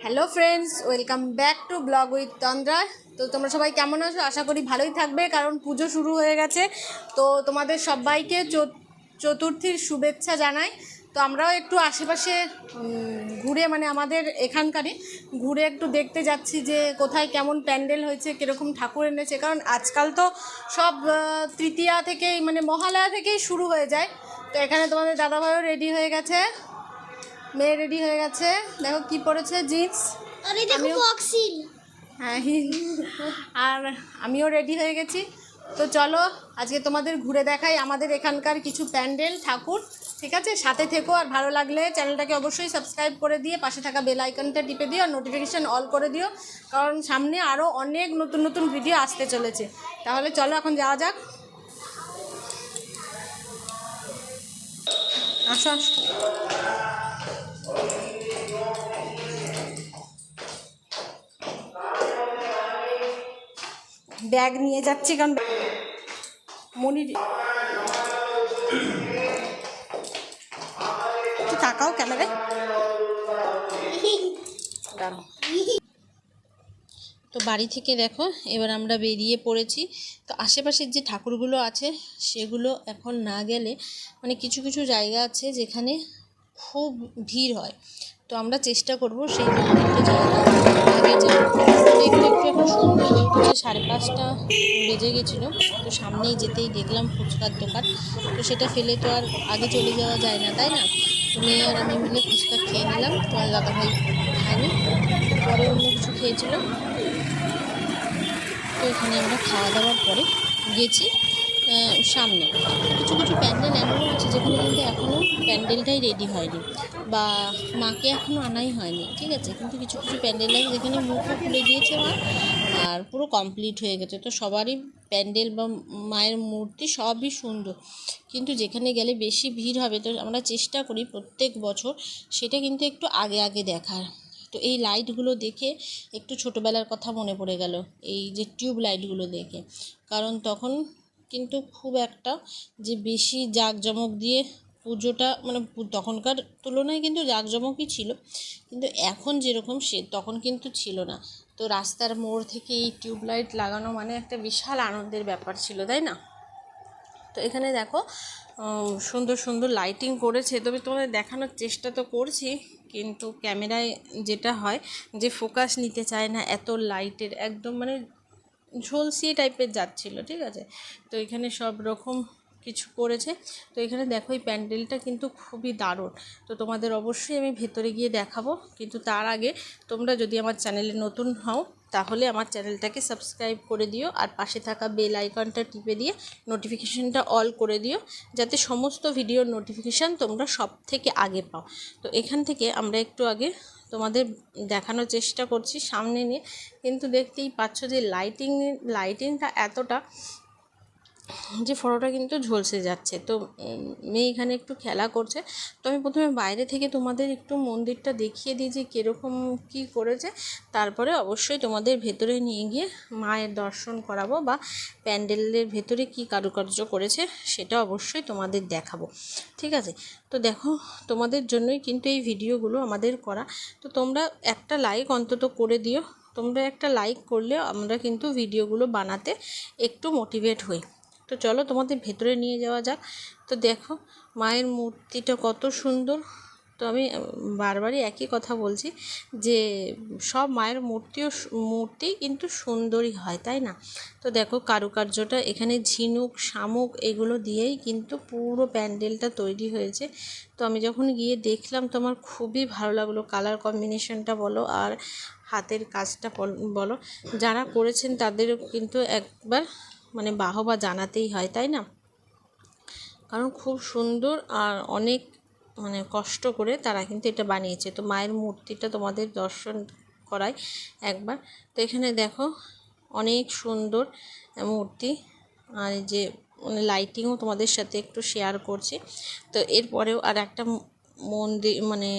Hello friends welcome back to blog with Tandra তো তোমরা সবাই কেমন আছো? আশা করি ভালোই থাকবে, কারণ পুজো শুরু হয়ে গেছে। তো তোমাদের সবাইকে চত- চতুর্থীর শুভেচ্ছা জানাই। তো আমরাও একটু আশেপাশে ঘুরে মানে আমাদের এখানকারই, ঘুরে একটু দেখতে যাচ্ছি যে কোথায় কেমন প্যান্ডেল হয়েছে, কীরকম ঠাকুর এনেছে। কারণ আজকাল তো সব তৃতীয়া থেকেই মানে মহালয়া থেকেই শুরু হয়ে যায়। তো এখানে তোমাদের দাদাভাইও রেডি হয়ে গেছে। মেয়ে রেডি হয়ে গেছে। দেখো কি পরেছে জিন্স হ্যাঁ আর আমিও রেডি হয়ে গেছি। তো চলো আজকে তোমাদের ঘুরে দেখাই আমাদের এখানকার কিছু প্যান্ডেল ঠাকুর ঠিক আছে? সাথে থেকো আর ভালো লাগলে চ্যানেলটাকে অবশ্যই সাবস্ক্রাইব করে দিয়ে পাশে থাকা বেল আইকনটা টিপে দিও আর নোটিফিকেশান অল করে দিও কারণ সামনে আরও অনেক নতুন নতুন ভিডিও আসতে চলেছে। তাহলে চলো এখন যাওয়া যাক। আসো আসো। ব্যাগ নিয়ে যাচ্ছি কারণ মনির একটু তাকাও ক্যামেরায়। তো বাড়ি থেকে দেখো, এবার আমরা বেরিয়ে পড়েছি। তো আশেপাশের যে ঠাকুরগুলো আছে, সেগুলো এখন না গেলে মানে কিছু কিছু জায়গা আছে যেখানে খুব ভিড় হয়। তো আমরা চেষ্টা করব সেই প্রত্যেকটা জায়গা আগে একটু একটু এখন সন্ধ্যে সাড়ে পাঁচটা বেজে গেছিল, তো সামনেই যেতেই দেখলাম ফুচকার দোকান। তো সেটা ফেলে তো আর আগে চলে যাওয়া যায় না, তাই না? তো মেয়ে আর আমি মিলে ফুচকা খেয়ে নিলাম, তোমার দাদাভাই খায়নি পরে অন্য কিছু খেয়েছিল। তো এখানে আমরা খাওয়া দাওয়ার পরে গেছি। সামনে। কিছু কিছু প্যান্ডেল এমনও আছে যেখানে কিন্তু এখনও প্যান্ডেলটাই রেডি হয়নি বা মাকে এখনও আনাই হয়নি, ঠিক আছে? কিন্তু কিছু কিছু প্যান্ডেল আছে যেখানে মুখও খুলে দিয়েছে মা, আর পুরো কমপ্লিট হয়ে গেছে। তো সবারই প্যান্ডেল বা মায়ের মূর্তি সবই সুন্দর। কিন্তু যেখানে গেলে বেশি ভিড় হবে, তো আমরা চেষ্টা করি প্রত্যেক বছর সেটা কিন্তু একটু আগে আগে দেখার। তো এই লাইটগুলো দেখে একটু ছোটোবেলার কথা মনে পড়ে গেল, এই যে টিউব লাইটগুলো দেখে। কারণ তখন কিন্তু খুব একটা যে বেশি জাঁকজমক দিয়ে পুজোটা মানে তখনকার তুলনায় কিন্তু জাঁকজমকই ছিল। কিন্তু এখন যেরকম সে, তখন কিন্তু ছিল না। তো রাস্তার মোড় থেকে এই টিউবলাইট লাগানো মানে একটা বিশাল আনন্দের ব্যাপার ছিল, তাই না? তো এখানে দেখো সুন্দর সুন্দর লাইটিং করেছে। তবে তোমাদের দেখানোর চেষ্টা তো করছি, কিন্তু ক্যামেরায় যেটা হয় যে ফোকাস নিতে চায় না এত লাইটের একদম মানে ঝলসিয়ে টাইপের যাচ্ছিল, ঠিক আছে? তো এখানে সব রকম কিছু করেছে। তো এখানে দেখো, এই প্যান্ডেলটা কিন্তু খুবই দারুণ। তো তোমাদের অবশ্যই আমি ভেতরে গিয়ে দেখাবো। কিন্তু তার আগে তোমরা যদি আমার চ্যানেলে নতুন হও, তাহলে আমার চ্যানেলটাকে সাবস্ক্রাইব করে দিও আর পাশে থাকা বেল আইকনটা টিপে দিয়ে নোটিফিকেশানটা অল করে দিও, যাতে সমস্ত ভিডিওর নোটিফিকেশান তোমরা সব থেকে আগে পাও। তো এখান থেকে আমরা একটু আগে তোমাদের দেখানোর চেষ্টা করছি সামনে নিয়ে। কিন্তু দেখতেই পাচ্ছ যে লাইটিং লাইটিংটা এতটা যে ফটোটা কিন্তু ঝলসে যাচ্ছে। তো মেয়ে এখানে একটু খেলা করছে। তো আমি প্রথমে বাইরে থেকে তোমাদের একটু মন্দিরটা দেখিয়ে দিই যে কীরকম কী করেছে। তারপরে অবশ্যই তোমাদের ভেতরে নিয়ে গিয়ে মায়ের দর্শন করাবো বা প্যান্ডেলের ভেতরে কী কারুকার্য করেছে সেটা অবশ্যই তোমাদের দেখাবো। ঠিক আছে? তো দেখো, তোমাদের জন্যই কিন্তু এই ভিডিওগুলো আমাদের করা। তো তোমরা একটা লাইক অন্তত করে দিও। তোমরা একটা লাইক করলে আমরা কিন্তু ভিডিওগুলো বানাতে একটু মোটিভেট হই। তো চলো তোমাদের ভেতরে নিয়ে যাওয়া যাক। তো দেখো, মায়ের মূর্তিটা কত সুন্দর। তো আমি বারবারই একই কথা বলছি যে সব মায়ের মূর্তিও মূর্তি কিন্তু সুন্দরই হয়, তাই না? তো দেখো কারুকার্যটা, এখানে ঝিনুক, শামুক এগুলো দিয়েই কিন্তু পুরো প্যান্ডেলটা তৈরি হয়েছে। তো আমি যখন গিয়ে দেখলাম তো আমার খুবই ভালো লাগল কালার কম্বিনেশনটা বলো আর হাতের কাজটা বল- বলো। যারা করেছেন তাদেরও কিন্তু একবার মানে বাহবা জানাতেই হয়, তাই না? কারণ খুব সুন্দর আর অনেক মানে কষ্ট করে তারা কিন্তু এটা বানিয়েছে। তো মায়ের মূর্তিটা তোমাদের দর্শন করায় একবার। তো এখানে দেখো অনেক সুন্দর মূর্তি আর যে মানে লাইটিংও তোমাদের সাথে একটু শেয়ার করছি। তো এরপরেও আর একটা মন্দির মানে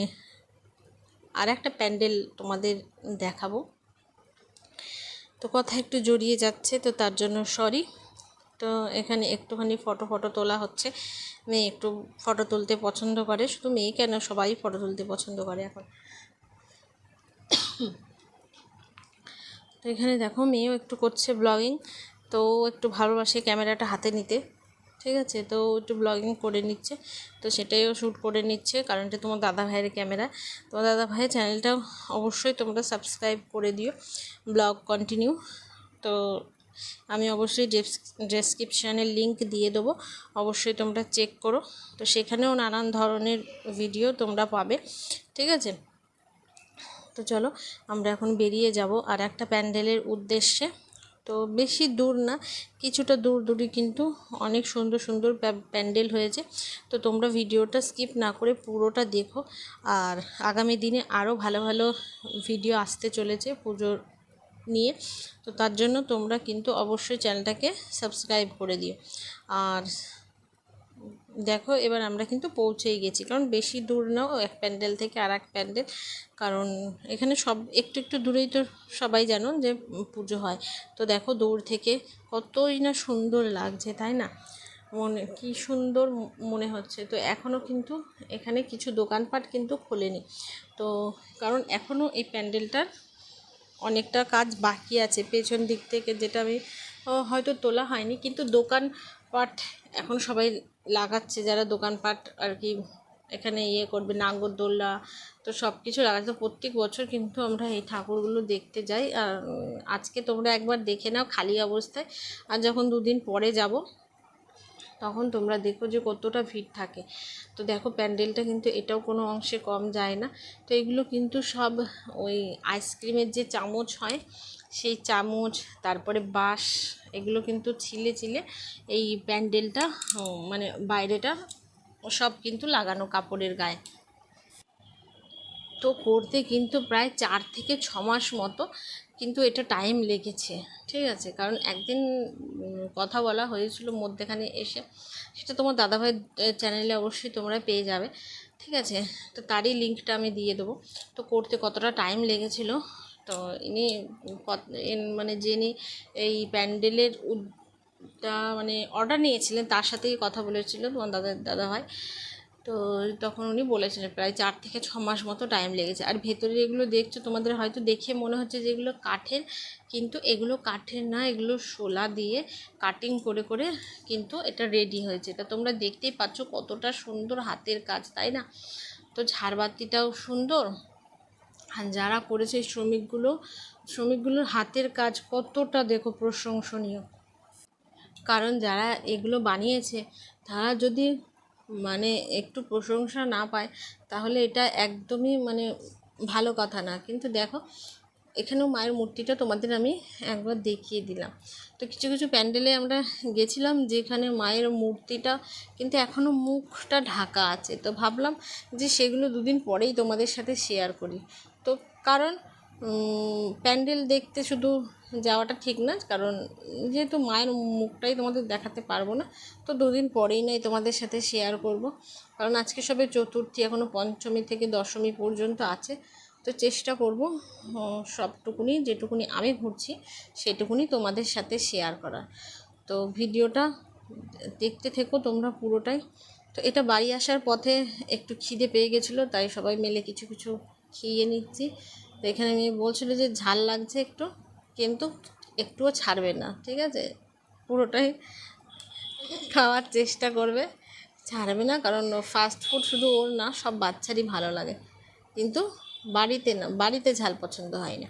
আর একটা প্যান্ডেল তোমাদের দেখাবো। তো কথা একটু জড়িয়ে যাচ্ছে, তো তার জন্য সরি তো এখানে একটুখানি ফটো ফটো তোলা হচ্ছে। মেয়ে একটু ফটো তুলতে পছন্দ করে, শুধু মেয়ে কেন, সবাই ফটো তুলতে পছন্দ করে এখন। তো এখানে দেখো, মেয়েও একটু করছে ব্লগিং তো একটু ভালোবাসে ক্যামেরাটা হাতে নিতে। ঠিক আছে? তো একটু ব্লগিং করে নিচ্ছে। তো সেটাইও শ্যুট করে নিচ্ছে। কারণ এটা তোমার দাদা ভাইয়ের ক্যামেরা তোমার দাদা ভাইয়ের চ্যানেলটাও অবশ্যই তোমরা সাবস্ক্রাইব করে দিও। ব্লগ কন্টিনিউ তো আমি অবশ্যই ডেসক্রিপশানের লিংক দিয়ে দেবো। অবশ্যই তোমরা চেক করো। তো সেখানেও নানান ধরনের ভিডিও তোমরা পাবে। ঠিক আছে? তো চলো, আমরা এখন বেরিয়ে যাব। আর একটা প্যান্ডেলের উদ্দেশ্যে। তো বেশি দূর না, কিছুটা দূর দূরে কিন্তু অনেক সুন্দর সুন্দর প্যান্ডেল হয়েছে। তো তোমরা ভিডিওটা স্কিপ না করে পুরোটা দেখো। আর আগামী দিনে আরও ভালো ভালো ভিডিও আসতে চলেছে পুজোর নিয়ে। তো তার জন্য তোমরা কিন্তু অবশ্যই চ্যানেলটাকে সাবস্ক্রাইব করে দিও। আর দেখো, এবার আমরা কিন্তু পৌঁছেই গেছি। কারণ বেশি দূর নাও, এক প্যান্ডেল থেকে আর এক প্যান্ডেল। কারণ এখানে সব, একটু একটু দূরেই তো সবাই জানো যে পুজো হয়। তো দেখো দূর থেকে কতই না সুন্দর লাগছে, তাই না? মনে, কি সুন্দর মনে হচ্ছে। তো এখনও কিন্তু এখানে কিছু দোকানপাট কিন্তু খোলেনি। তো কারণ এখনও এই প্যান্ডেলটার অনেকটা কাজ বাকি আছে। পেছন দিক থেকে যেটা আমি হয়তো তোলা হয়নি, কিন্তু দোকানপাট এখন সবাই লাগাচ্ছে, যারা দোকানপাট আর কি এখানে ইয়ে করবে নাগরদোল্লা তো সব কিছু লাগাচ্ছে। তো প্রত্যেক বছর কিন্তু আমরা এই ঠাকুরগুলো দেখতে যাই। আর আজকে তোমরা একবার দেখে নাও খালি অবস্থায়। আর যখন দুদিন পরে যাব তখন তোমরা দেখো যে কতটা ভিড় থাকে। তো দেখো প্যান্ডেলটা কিন্তু এটাও কোনো অংশে কম যায় না। তো এগুলো কিন্তু সব ওই আইসক্রিমের যে চামচ হয়, সেই চামচ, তারপরে বাঁশ, এগুলো কিন্তু ছিলে ছিলে এই প্যান্ডেলটা মানে বাইরেটা, সব কিন্তু লাগানো কাপড়ের গায়ে। তো করতে কিন্তু প্রায় চার থেকে ছ মাস মতো কিন্তু এটা টাইম লেগেছে, ঠিক আছে? কারণ একদিন কথা বলা হয়েছিল মধ্যেখানে এসে, সেটা তোমার দাদাভাইয়ের চ্যানেলে অবশ্যই তোমরা পেয়ে যাবে, ঠিক আছে? তো তারই লিঙ্কটা আমি দিয়ে দেবো। তো করতে কতটা টাইম লেগেছিল, তো ইনি মানে যিনি এই প্যান্ডেলের উদ- মানে অর্ডার নিয়েছিলেন, তার সাথেই কথা বলেছিল তোমার দাদা দাদা ভাই তো তখন উনি বলেছিলেন প্রায় চার থেকে ছ মাস মতো টাইম লেগেছে। আর ভেতরে এগুলো দেখছ, তোমাদের হয়তো দেখে মনে হচ্ছে যে এগুলো কাঠের, কিন্তু এগুলো কাঠের না, এগুলো শোলা দিয়ে কাটিং করে করে কিন্তু এটা রেডি হয়েছে। এটা তোমরা দেখতেই পাচ্ছ কতটা সুন্দর হাতের কাজ, তাই না? তো ঝাড়বাতিটাও সুন্দর। আর যারা করেছে শ্রমিকগুলো, শ্রমিকগুলোর হাতের কাজ কতটা দেখো প্রশংসনীয়। কারণ যারা এগুলো বানিয়েছে, তারা যদি মানে একটু প্রশংসা না পায়, তাহলে এটা একদমই মানে ভালো কথা না। কিন্তু দেখো, এখানেও মায়ের মূর্তিটা তোমাদের আমি একবার দেখিয়ে দিলাম। তো কিছু কিছু প্যান্ডেলে আমরা গেছিলাম যেখানে মায়ের মূর্তিটা কিন্তু এখনও মুখটা ঢাকা আছে। তো ভাবলাম যে সেগুলো দুদিন পরেই তোমাদের সাথে শেয়ার করি। তো কারণ প্যান্ডেল দেখতে শুধু যাওয়াটা ঠিক না, কারণ যেহেতু মায়ের মুখটাই তোমাদের দেখাতে পারব না, তো দুদিন পরেই নাই তোমাদের সাথে শেয়ার করব। কারণ আজকে সবে চতুর্থী এখনও পঞ্চমী থেকে দশমী পর্যন্ত আছে, তো চেষ্টা করব সবটুকুনি, যেটুকুনি আমি ঘুরছি, সেটুকুনি তোমাদের সাথে শেয়ার করার। তো ভিডিওটা দেখতে থেকো তোমরা পুরোটাই। তো এটা বাড়ি আসার পথে একটু খিদে পেয়ে গেছিল, তাই সবাই মিলে কিছু কিছু খেয়ে নিচ্ছি। তো এখানে মেয়ে বলছিল যে ঝাল লাগছে একটু। কিন্তু একটুও ছাড়বে না, ঠিক আছে? পুরোটাই খাওয়ার চেষ্টা করবে। ছাড়বে না, কারণ ফাস্ট ফুড শুধু ওর না, সব বাচ্চারই ভালো লাগে। কিন্তু বাড়িতে না, বাড়িতে ঝাল পছন্দ হয় না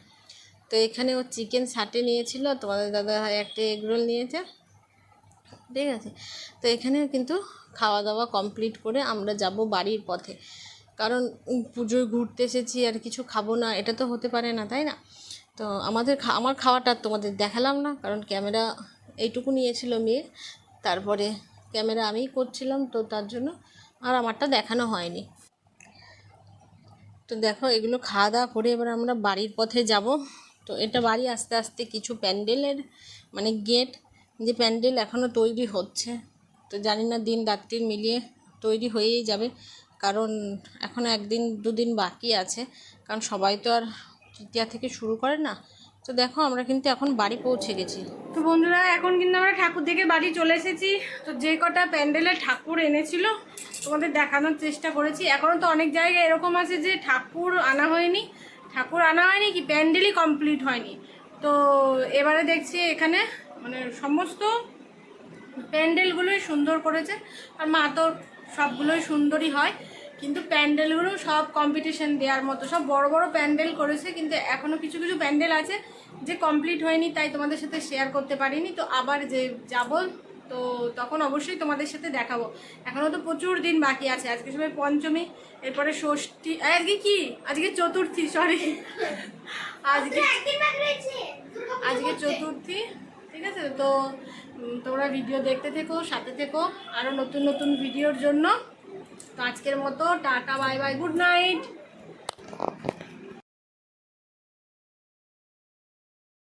তো এখানে ও চিকেন সাটে নিয়েছিল, তোমাদের দাদা একটা এগরোল নিয়েছে, ঠিক আছে? তো এখানে কিন্তু খাওয়া দাওয়া কমপ্লিট করে আমরা যাব বাড়ির পথে। কারণ পুজোয় ঘুরতে এসেছি আর কিছু খাব না, এটা তো হতে পারে না, তাই না? তো আমাদের আমার খাওয়াটা তোমাদের দেখালাম না, কারণ ক্যামেরা এইটুকু নিয়েছিল মেয়ে তারপরে ক্যামেরা আমিই করছিলাম, তো তার জন্য আর আমারটা দেখানো হয়নি। তো দেখো, এগুলো খাওয়া দাওয়া করে এবার আমরা বাড়ির পথে যাব। তো এটা বাড়ি আস্তে আস্তে কিছু প্যান্ডেলের মানে গেট, যে প্যান্ডেল এখনও তৈরি হচ্ছে। তো জানি না, দিন রাত্রির মিলিয়ে তৈরি হয়েই যাবে, কারণ এখনও একদিন, দুদিন বাকি আছে। কারণ সবাই তো আর তৃতীয়া থেকে শুরু করে না? তো দেখো, আমরা কিন্তু এখন বাড়ি পৌঁছে গেছি। তো বন্ধুরা, এখন কিন্তু আমরা ঠাকুর দেখে বাড়ি চলে এসেছি। তো যে কটা প্যান্ডেলে ঠাকুর এনেছিল, তোমাদের দেখানোর চেষ্টা করেছি। এখনও তো অনেক জায়গায় এরকম আছে যে ঠাকুর আনা হয়নি। ঠাকুর আনা হয়নি কি, প্যান্ডেলই কমপ্লিট হয়নি। তো এবারে দেখছি এখানে মানে সমস্ত প্যান্ডেলগুলোই সুন্দর করেছে। আর মা তো সবগুলোই সুন্দরই হয়। কিন্তু প্যান্ডেলগুলো সব কম্পিটিশন দেওয়ার মতো। সব বড় বড় প্যান্ডেল করেছে কিন্তু এখনও কিছু কিছু প্যান্ডেল আছে যে কমপ্লিট হয়নি তাই তোমাদের সাথে শেয়ার করতে পারিনি। তো আবার যে যাব তো তখন অবশ্যই তোমাদের সাথে দেখাবো। এখনও তো প্রচুর দিন বাকি আছে। আজকে সবাই পঞ্চমী এরপরে ষষ্ঠী আজকে কি? আজকে চতুর্থী সরি আজকে আজকে চতুর্থী ঠিক আছে? তো তোমরা ভিডিও দেখতে থেকো সাথে থেকো। আরও নতুন নতুন ভিডিওর জন্য। তো আজকের মতো tata bye bye good night.